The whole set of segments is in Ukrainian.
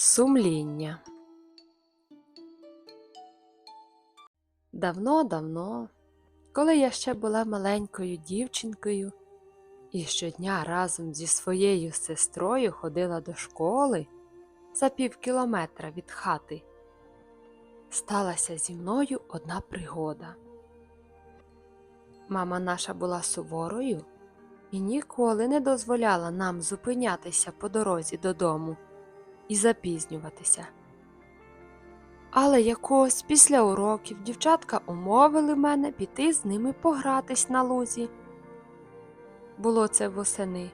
Сумління. Давно-давно, коли я ще була маленькою дівчинкою і щодня разом зі своєю сестрою ходила до школи за пів кілометра від хати, сталася зі мною одна пригода. Мама наша була суворою і ніколи не дозволяла нам зупинятися по дорозі додому і запізнюватися. Але якось після уроків дівчатка умовили мене піти з ними погратись на лузі. Було це восени.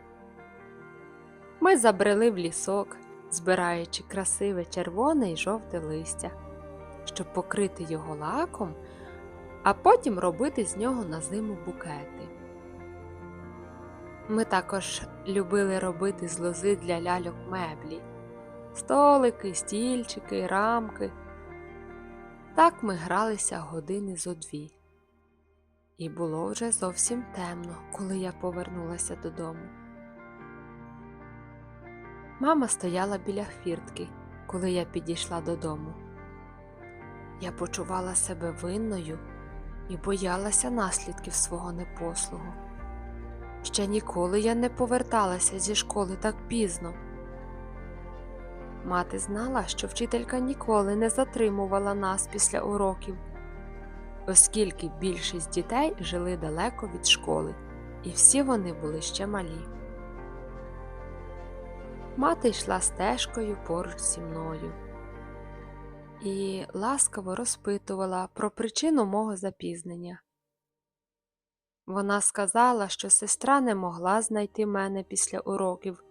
Ми забрели в лісок, збираючи красиве червоне і жовте листя, щоб покрити його лаком, а потім робити з нього на зиму букети. Ми також любили робити з лози для ляльок меблі столики, стільчики, рамки. Так ми гралися години зо дві. І було вже зовсім темно, коли я повернулася додому. Мама стояла біля хвіртки, коли я підійшла додому. Я почувала себе винною і боялася наслідків свого непослугу. Ще ніколи я не поверталася зі школи так пізно. Мати знала, що вчителька ніколи не затримувала нас після уроків, оскільки більшість дітей жили далеко від школи, і всі вони були ще малі. Мати йшла стежкою поруч зі мною і ласкаво розпитувала про причину мого запізнення. Вона сказала, що сестра не могла знайти мене після уроків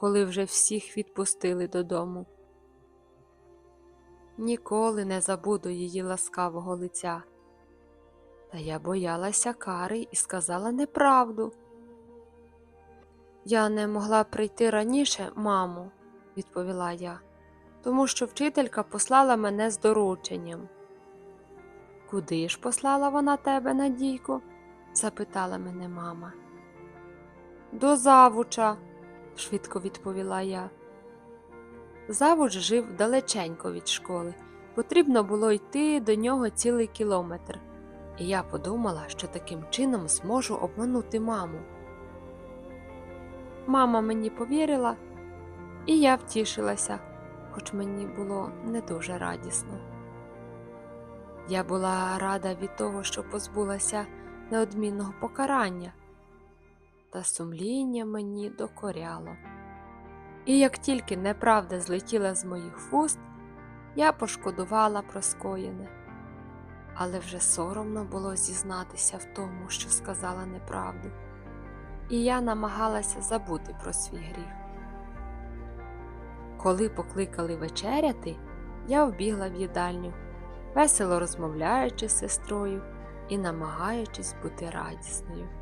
коли вже всіх відпустили додому. Ніколи не забуду її ласкавого лиця. Та я боялася кари і сказала неправду. Я не могла прийти раніше, мамо, відповіла я, тому що вчителька послала мене з дорученням. Куди ж послала вона тебе, Надійко? запитала мене мама. До завуча, швидко відповіла я. Завуч жив далеченько від школи. Потрібно було йти до нього цілий кілометр, і я подумала, що таким чином зможу обманути маму. Мама мені повірила, і я втішилася, хоч мені було не дуже радісно. Я була рада від того, що позбулася неодмінного покарання, та сумління мені докоряло. І як тільки неправда злетіла з моїх вуст, я пошкодувала про скоєне, але вже соромно було зізнатися в тому, що сказала неправду, і я намагалася забути про свій гріх. Коли покликали вечеряти, я вбігла в їдальню, весело розмовляючи з сестрою і намагаючись бути радісною.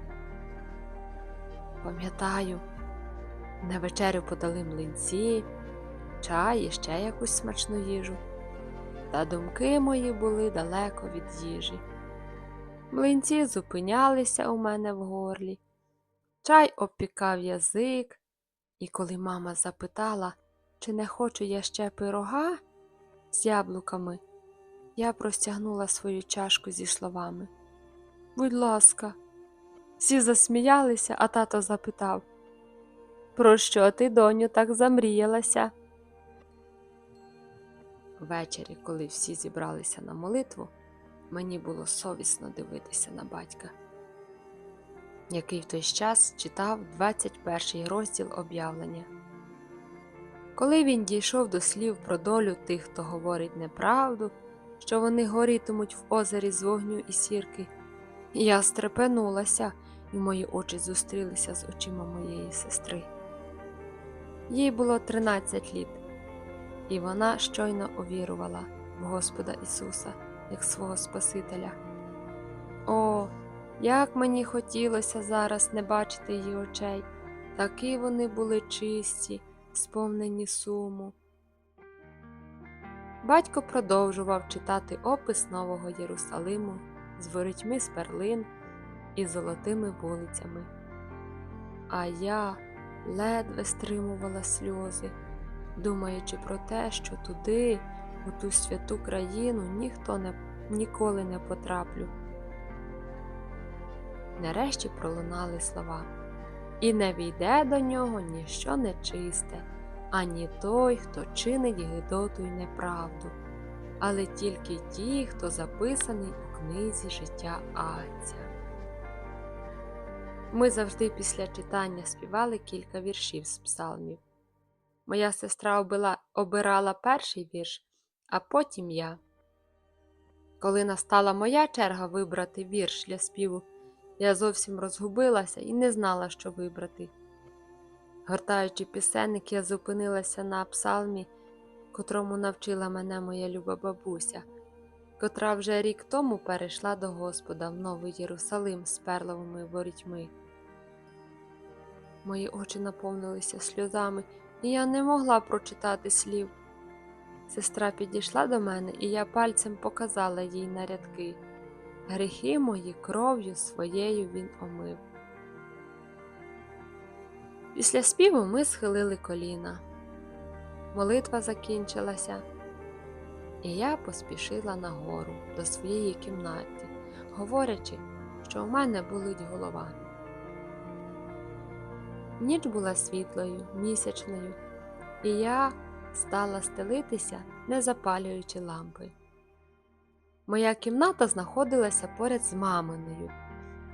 Пам'ятаю, на вечерю подали млинці, чай і ще якусь смачну їжу, та думки мої були далеко від їжі. Млинці зупинялися у мене в горлі, чай обпікав язик, і коли мама запитала, чи не хочу я ще пирога з яблуками, я простягнула свою чашку зі словами Будь ласка. Всі засміялися, а тато запитав Про що ти, доню, так замріялася? Ввечері, коли всі зібралися на молитву, мені було совісно дивитися на батька, який в той час читав 21 розділ об'явлення. Коли він дійшов до слів про долю тих, хто говорить неправду, що вони горітимуть в озері з вогню і сірки, я стрепенулася і мої очі зустрілися з очима моєї сестри. Їй було 13 літ, і вона щойно увірувала в Господа Ісуса як свого Спасителя. О, як мені хотілося зараз не бачити її очей, такі вони були чисті, сповнені суму. Батько продовжував читати опис Нового Єрусалиму з ворітьми з перлин і золотими вулицями. А я ледве стримувала сльози, думаючи про те, що туди, у ту святу країну, ніхто не, ніколи не потраплю. Нарешті пролунали слова. І не війде до нього ніщо нечисте, ані той, хто чинить гидоту й неправду, але тільки ті, хто записаний у книзі життя Агця. Ми завжди після читання співали кілька віршів з псалмів. Моя сестра обирала перший вірш, а потім я. Коли настала моя черга вибрати вірш для співу, я зовсім розгубилася і не знала, що вибрати. Гортаючи пісенник, я зупинилася на псалмі, котрому навчила мене моя люба бабуся, котра вже рік тому перейшла до Господа в Новий Єрусалим з перловими ворітьми. Мої очі наповнилися сльозами, і я не могла прочитати слів. Сестра підійшла до мене, і я пальцем показала їй на рядки. Гріхи мої кров'ю своєю він омив. Після співу ми схилили коліна. Молитва закінчилася, і я поспішила нагору до своєї кімнати, говорячи, що у мене болить голова. Ніч була світлою, місячною, і я стала стелитися, не запалюючи лампи. Моя кімната знаходилася поряд з маминою,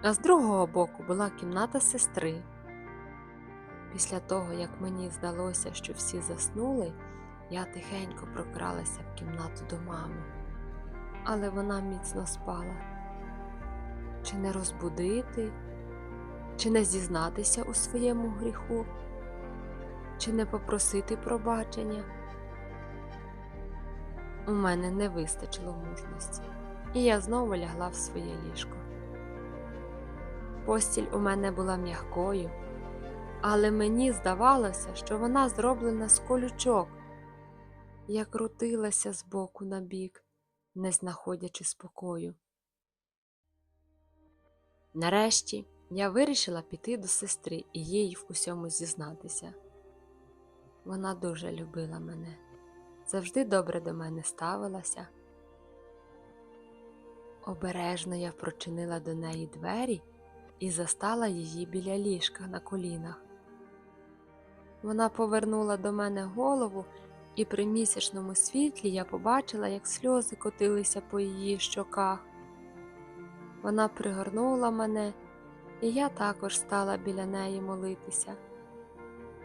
а з другого боку була кімната сестри. Після того, як мені здалося, що всі заснули, я тихенько прокралася в кімнату до мами, але вона міцно спала. Чи не розбудити, чи не зізнатися у своєму гріху, чи не попросити пробачення? У мене не вистачило мужності, і я знову лягла в своє ліжко. Постіль у мене була м'якою, але мені здавалося, що вона зроблена з колючок. Я крутилася з боку на бік, не знаходячи спокою. Нарешті я вирішила піти до сестри і їй в усьому зізнатися. Вона дуже любила мене завжди добре до мене ставилася. Обережно я прочинила до неї двері і застала її біля ліжка на колінах. Вона повернула до мене голову, і при місячному світлі я побачила, як сльози котилися по її щоках. Вона пригорнула мене, і я також стала біля неї молитися,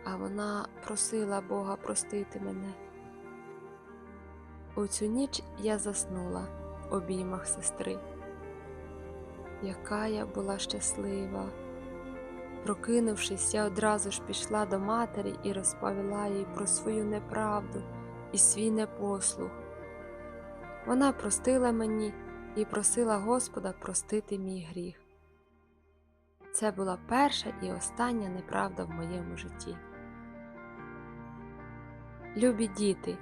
а вона просила Бога простити мене. У цю ніч я заснула в обіймах сестри. Яка я була щаслива. Прокинувшись, я одразу ж пішла до матері і розповіла їй про свою неправду і свій непослух. Вона простила мені і просила Господа простити мій гріх. Це була перша і остання неправда в моєму житті. Любі діти.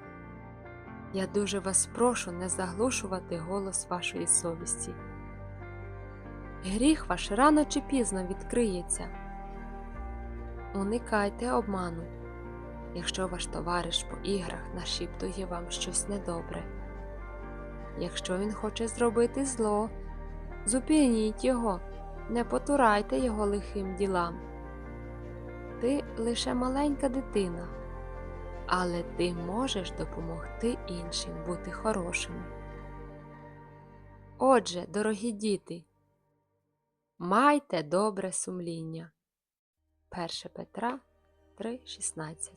Я дуже вас прошу не заглушувати голос вашої совісті. Гріх ваш рано чи пізно відкриється. Уникайте обману, якщо ваш товариш по іграх нашіптує вам щось недобре. Якщо він хоче зробити зло, зупиніть його, не потурайте його лихим ділам. Ти лише маленька дитина але ти можеш допомогти іншим бути хорошими. Отже, дорогі діти, майте добре сумління. 1 Петра 3,16